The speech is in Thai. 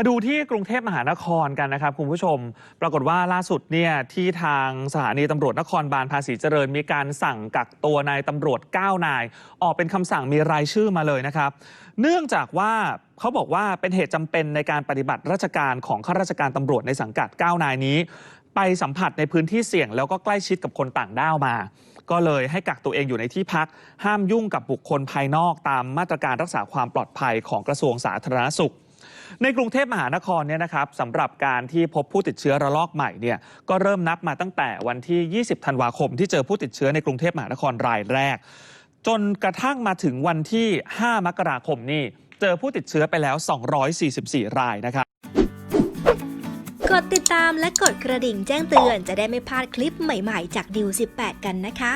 มาดูที่กรุงเทพมหานครกันนะครับคุณผู้ชม ปรากฏว่าล่าสุดเนี่ยที่ทางสถานีตำรวจนครบาลภาษีเจริญ มีการสั่งกักตัวนายตำรวจ 9 นาย ออกเป็นคำสั่งมีรายชื่อมาเลยนะครับ เนื่องจากว่าเขาบอกว่าเป็นเหตุจำเป็นในการปฏิบัติราชการของข้าราชการตำรวจในสังกัด 9 นายนี้ ไปสัมผัสในพื้นที่เสี่ยง แล้วก็ใกล้ชิดกับคนต่างด้าวมาก็เลยให้กักตัวเองอยู่ในที่พัก ห้ามยุ่งกับบุคคลภายนอกตามมาตรการรักษาความปลอดภัยของกระทรวงสาธารณสุข ในกรุงเทพมหานครเนี่ยนะครับสำหรับการที่พบผู้ติดเชื้อระลอกใหม่เนี่ยก็เริ่มนับมาตั้งแต่วันที่ 20 ธันวาคม ที่เจอผู้ติดเชื้อในกรุงเทพมหานครรายแรก จนกระทั่งมาถึงวันที่ 5 มกราคมนี่เจอผู้ติดเชื้อไปแล้ว 244 รายนะครับกดติดตามและกดกระดิ่งแจ้งเตือนจะได้ไม่พลาดคลิปใหม่ ๆ จากดิว18 กันนะคะ